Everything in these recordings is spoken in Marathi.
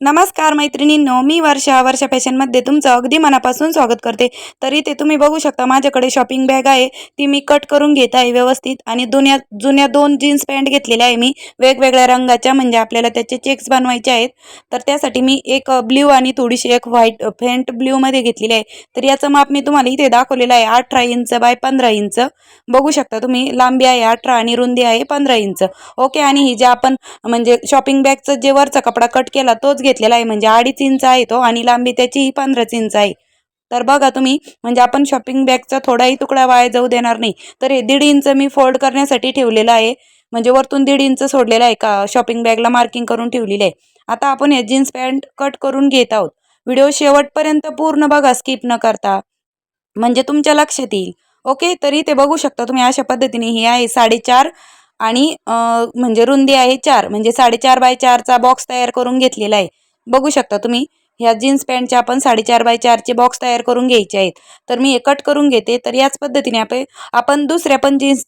नमस्कार मैत्रिणींनो मी वर्षा वर्षा फॅशनमध्ये तुमचं अगदी मनापासून स्वागत करते. तरी ते तुम्ही बघू शकता माझ्याकडे शॉपिंग बॅग आहे. ती मी कट करून घेत आहे व्यवस्थित आणि जुन्या जुन्या दोन जीन्स पॅन्ट घेतलेल्या आहे मी. वेगवेगळ्या रंगाच्या म्हणजे आपल्याला त्याचे चेक्स बनवायचे आहेत. तर त्यासाठी मी एक ब्ल्यू आणि थोडीशी एक व्हाईट फेंट ब्ल्यूमध्ये घेतलेली आहे. तर याचं माप मी तुम्हाला इथे दाखवलेलं आहे. अठरा इंच बाय पंधरा इंच. बघू शकता तुम्ही लांबी आहे अठरा आणि रुंदी आहे पंधरा इंच. ओके आणि ही जे आपण म्हणजे शॉपिंग बॅगचं जे वरचा कपडा कट केला तोच घेतलेला आहे. म्हणजे अडीच इंच आहे तो आणि लांबी त्याची ही पंधराच इंच आहे. तर बघा तुम्ही म्हणजे आपण शॉपिंग बॅगचा थोडाही तुकडा वाया जाऊ देणार नाही. तर हे दीड इंच मी फोल्ड करण्यासाठी ठेवलेलं आहे. म्हणजे वरतून दीड इंच सोडलेलं आहे का? शॉपिंग बॅगला मार्किंग करून ठेवलेलं आहे. आता आपण हे जीन्स पॅन्ट कट करून घेत आहोत. व्हिडिओ शेवटपर्यंत पूर्ण बघा स्किप न करता. म्हणजे तुमच्या लक्षात येईल. ओके तरी ते बघू शकता तुम्ही अशा पद्धतीने. ही आहे साडेचार आणि म्हणजे रुंदी आहे चार म्हणजे साडेचार बाय चारचा बॉक्स तयार करून घेतलेला आहे. बघू शकता तुम्ही ह्या जीन्स पॅन्टच्या आपण साडेचार बाय चारचे बॉक्स तयार करून घ्यायचे आहेत. तर मी हे कट करून घेते. तर याच पद्धतीने आपण आपण दुसऱ्या पण जीन्स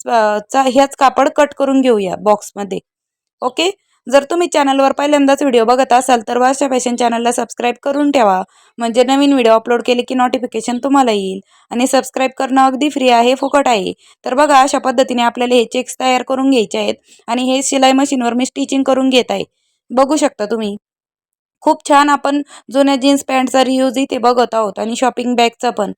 चा ह्याच कापड कट करून घेऊया बॉक्समध्ये ओके? जर तुम्ही चॅनलवर पहिल्यांदाच व्हिडिओ बघत असाल तर वाशा फॅशन चॅनलला सबस्क्राईब करून ठेवा. म्हणजे नवीन व्हिडिओ अपलोड केले की नोटिफिकेशन तुम्हाला येईल. आणि सबस्क्राईब करणं अगदी फ्री आहे फुकट आहे. तर बघा अशा पद्धतीने आपल्याला हे चेक्स तयार करून घ्यायचे आहेत. आणि हे शिलाई मशीनवर मी स्टिचिंग करून घेत आहे. बघू शकता तुम्ही. खूप छान आपण जुन्या जीन्स पॅन्टचा रियूज इथे बघत आहोत आणि शॉपिंग बॅगचा पण.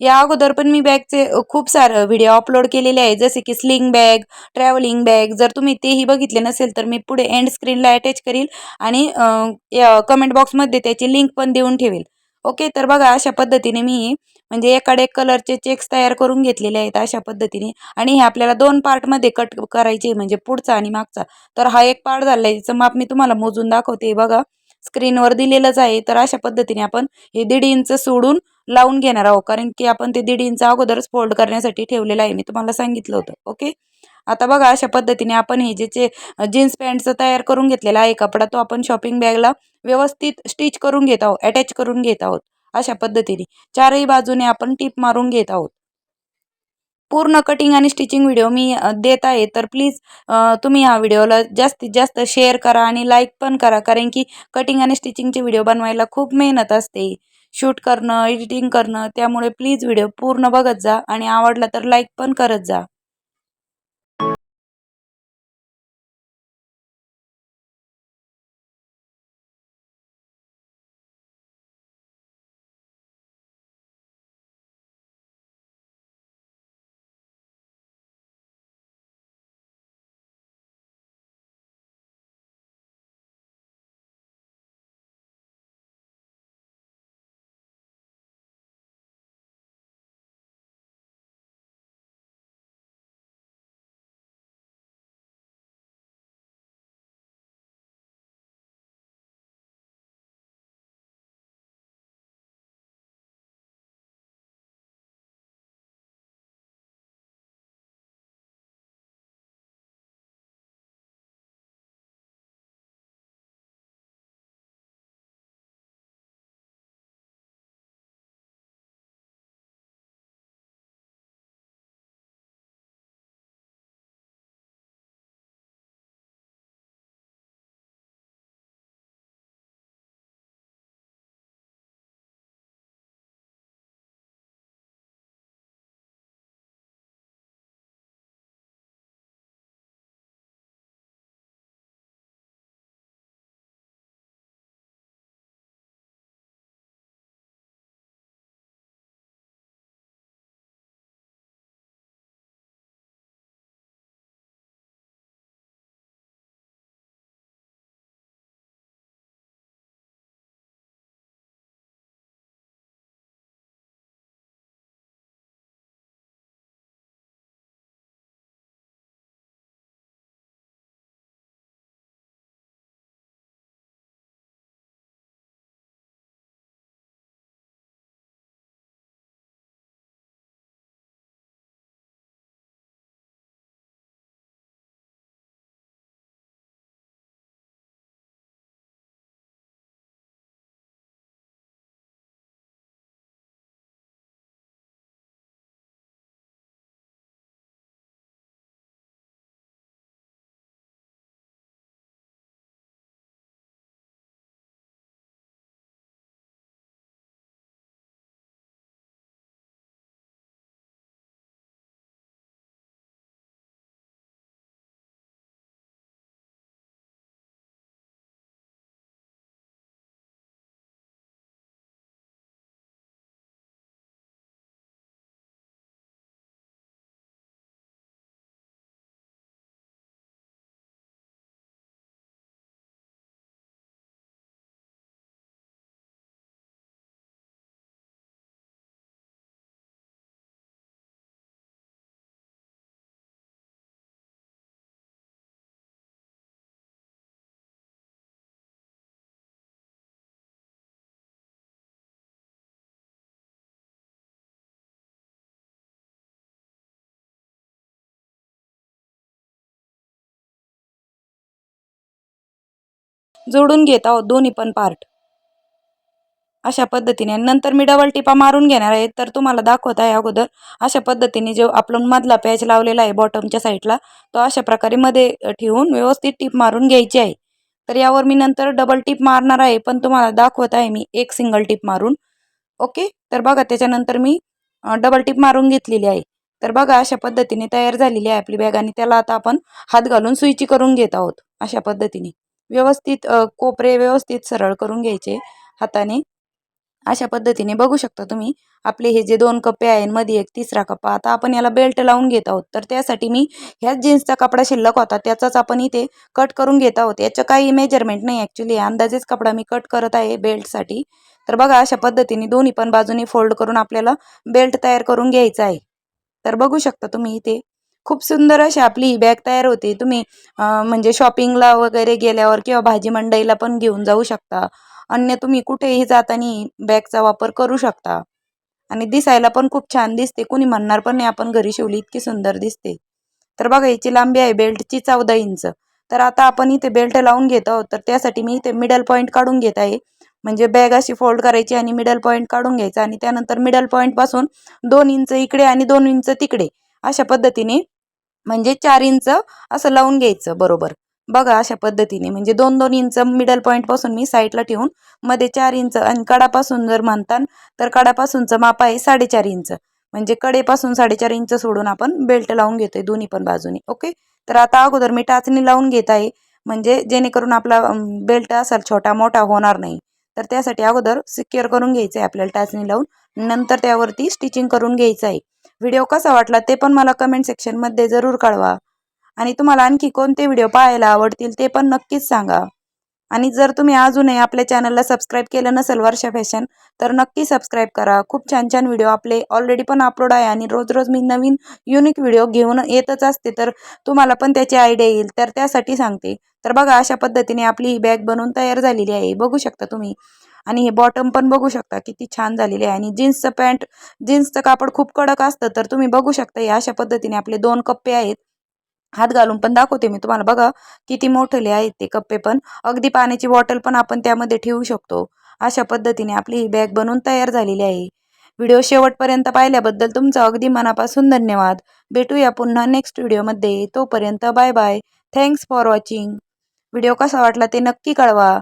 या अगोदर पण मी बॅगचे खूप सारं व्हिडिओ अपलोड केलेले आहे जसे की स्लिंग बॅग ट्रॅव्हलिंग बॅग जर तुम्ही तेही बघितले नसेल तर मी पुढे एंड स्क्रीनला अटॅच करील आणि कमेंट बॉक्समध्ये त्याची लिंक पण देऊन ठेवेल. ओके? तर बघा अशा पद्धतीने मी म्हणजे एकाडे एक कलरचे चेक्स तयार करून घेतलेले आहेत अशा पद्धतीने. आणि हे आपल्याला दोन पार्टमध्ये कट करायचे म्हणजे पुढचा आणि मागचा. तर हा एक पार्ट झाला आहे त्याचं माप मी तुम्हाला मोजून दाखवते. बघा. स्क्रीनवर दिलेलंच आहे. तर अशा पद्धतीने आपण हे दीड इंच सोडून लावून घेणार आहोत. कारण की आपण ते दीड इंच अगोदरच फोल्ड करण्यासाठी ठेवलेलं आहे. मी तुम्हाला सांगितलं होतं. ओके आता बघा अशा पद्धतीने आपण हे जे जीन्स पॅन्टचं तयार करून घेतलेला आहे कपडा तो आपण शॉपिंग बॅगला व्यवस्थित स्टिच करून घेत आहोत. अटॅच करून घेत आहोत. अशा पद्धतीने. चारही बाजूने आपण टीप मारून घेत आहोत. पूर्ण कटिंग आणि स्टिचिंग व्हिडिओ मी देत आहे. तर प्लीज तुम्ही ह्या व्हिडिओला जास्तीत जास्त शेअर करा आणि लाईक पण करा. कारण की कटिंग आणि स्टिचिंगचे व्हिडिओ बनवायला खूप मेहनत असते. शूट करणं एडिटिंग करणं त्यामुळे प्लीज व्हिडिओ पूर्ण बघत जा आणि आवडला तर लाईक पण करत जा. जोडून घेत आहोत दोन्ही पण पार्ट अशा पद्धतीने. नंतर मी डबल टिपा मारून घेणार आहे. तर तुम्हाला दाखवत आहे अगोदर अशा पद्धतीने जो आपण मधला पॅच लावलेला आहे बॉटमच्या साईडला तो अशा प्रकारे मध्ये ठेवून व्यवस्थित टिप मारून घ्यायची आहे. तर यावर मी नंतर डबल टिप मारणार आहे पण तुम्हाला दाखवत आहे मी एक सिंगल टिप मारून. ओके? तर बघा त्याच्यानंतर मी डबल टिप मारून घेतलेली आहे. तर बघा अशा पद्धतीने तयार झालेली आहे आपली बॅग आणि त्याला आता आपण हात घालून सुईची करून घेत आहोत अशा पद्धतीने. व्यवस्थित कोपरे व्यवस्थित सरळ करून घ्यायचे हाताने. अशा पद्धतीने बघू शकता तुम्ही. आपले हे जे दोन कप्पे आहे मध्ये एक तिसरा कप्पा. आता आपण याला बेल्ट लावून घेत आहोत. तर त्यासाठी मी ह्याच जीन्सचा कपडा शिल्लक होता. त्याचाच आपण इथे कट करून घेत आहोत. याचं काही मेजरमेंट नाही ॲक्च्युली अंदाजेच कपडा मी कट करत आहे बेल्टसाठी. तर बघा अशा पद्धतीने दोन्ही पण बाजूनी फोल्ड करून आपल्याला बेल्ट तयार करून घ्यायचा आहे. तर बघू शकता तुम्ही इथे खूप सुंदर अशी आपली ही बॅग तयार होते. तुम्ही म्हणजे शॉपिंगला वगैरे गेल्यावर किंवा भाजी मंडईला पण घेऊन जाऊ शकता. अन्य तुम्ही कुठेही जाताना बॅगचा वापर करू शकता. आणि दिसायला पण खूप छान दिसते. कुणी म्हणणार पण नाही आपण घरी शिवली इतकी सुंदर दिसते. तर बघा याची लांबी आहे बेल्टची चौदा इंच. तर आता आपण इथे बेल्ट लावून घेत आहोत. तर त्यासाठी मी इथे मिडल पॉईंट काढून घेत आहे. म्हणजे बॅग अशी फोल्ड करायची आणि मिडल पॉईंट काढून घ्यायचा. आणि त्यानंतर मिडल पॉईंटपासून दोन इंच इकडे आणि दोन इंच तिकडे. अशा पद्धतीने म्हणजे चार इंच असं लावून घ्यायचं बरोबर. बघा अशा पद्धतीने. म्हणजे दोन दोन इंच मिडल पॉईंटपासून मी साईडला ठेवून मध्ये चार इंच आणि कडापासून जर म्हणतान तर कडापासूनचं माप आहे साडेचार इंच. म्हणजे कडेपासून साडेचार इंच सोडून आपण बेल्ट लावून घेतोय दोन्ही पण बाजूनी ओके? तर आता अगोदर मी टाचणी लावून घेत आहे. म्हणजे जेणेकरून आपला बेल्ट असाल छोटा मोठा होणार नाही. तर त्यासाठी अगोदर सिक्युअर करून घ्यायचं आहे आपल्याला टाचणी लावून. नंतर त्यावरती स्टिचिंग करून घ्यायचं आहे व्हिडिओ कसा वाटला ते पण मला कमेंट सेक्शनमध्ये जरूर कळवा. आणि तुम्हाला आणखी कोणते व्हिडिओ पाहायला आवडतील ते पण नक्कीच सांगा. आणि जर तुम्ही अजूनही आपल्या चॅनलला सबस्क्राईब केलं नसेल वर्षा फॅशन तर नक्की सबस्क्राईब करा. खूप छान छान व्हिडिओ आपले ऑलरेडी पण अपलोड आहे आणि रोज रोज मी नवीन युनिक व्हिडिओ घेऊन येतच असते. तर तुम्हाला पण त्याची आयडिया येईल. तर त्यासाठी सांगते. तर बघा अशा पद्धतीने आपली ही बॅग बनवून तयार झालेली आहे. बघू शकता तुम्ही. आणि हे बॉटम पण बघू शकता. किती छान झालेले आहे. आणि जीन्सचं पॅन्ट जीन्सचं कापड खूप कडक असतं. तर तुम्ही बघू शकता हे अशा पद्धतीने आपले दोन कप्पे आहेत. हात घालून पण दाखवते मी तुम्हाला. बघा किती मोठले आहेत ते कप्पे पण. अगदी पाण्याची बॉटल पण आपण त्यामध्ये ठेवू शकतो. अशा पद्धतीने आपली ही बॅग बनवून तयार झालेली आहे. व्हिडिओ शेवटपर्यंत पाहिल्याबद्दल तुमचं अगदी मनापासून धन्यवाद. भेटूया पुन्हा नेक्स्ट व्हिडिओमध्ये. तोपर्यंत bye bye. Thanks for watching video कसा वाटला ते नक्की कळवा.